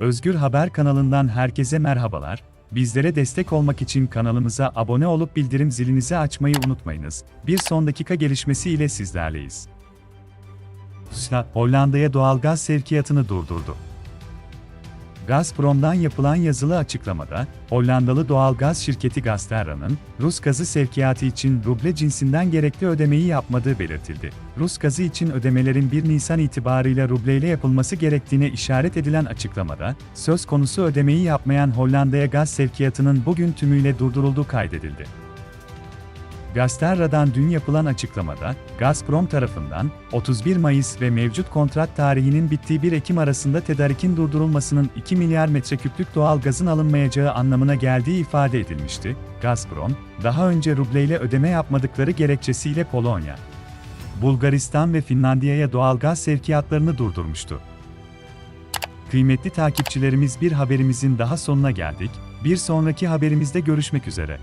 Özgür Haber kanalından herkese merhabalar. Bizlere destek olmak için kanalımıza abone olup bildirim zilinizi açmayı unutmayınız. Bir son dakika gelişmesi ile sizlerleyiz. Rusya, Hollanda'ya doğalgaz sevkiyatını durdurdu. Gazprom'dan yapılan yazılı açıklamada, Hollandalı doğalgaz şirketi Gazterra'nın, Rus gazı sevkiyatı için ruble cinsinden gerekli ödemeyi yapmadığı belirtildi. Rus gazı için ödemelerin 1 Nisan itibarıyla rubleyle yapılması gerektiğine işaret edilen açıklamada, söz konusu ödemeyi yapmayan Hollanda'ya gaz sevkiyatının bugün tümüyle durdurulduğu kaydedildi. Gazterra'dan dün yapılan açıklamada, Gazprom tarafından 31 Mayıs ve mevcut kontrat tarihinin bittiği 1 Ekim arasında tedarikin durdurulmasının 2 milyar metreküplük doğal gazın alınmayacağı anlamına geldiği ifade edilmişti. Gazprom, daha önce rubleyle ödeme yapmadıkları gerekçesiyle Polonya, Bulgaristan ve Finlandiya'ya doğal gaz sevkiyatlarını durdurmuştu. Kıymetli takipçilerimiz bir haberimizin daha sonuna geldik. Bir sonraki haberimizde görüşmek üzere.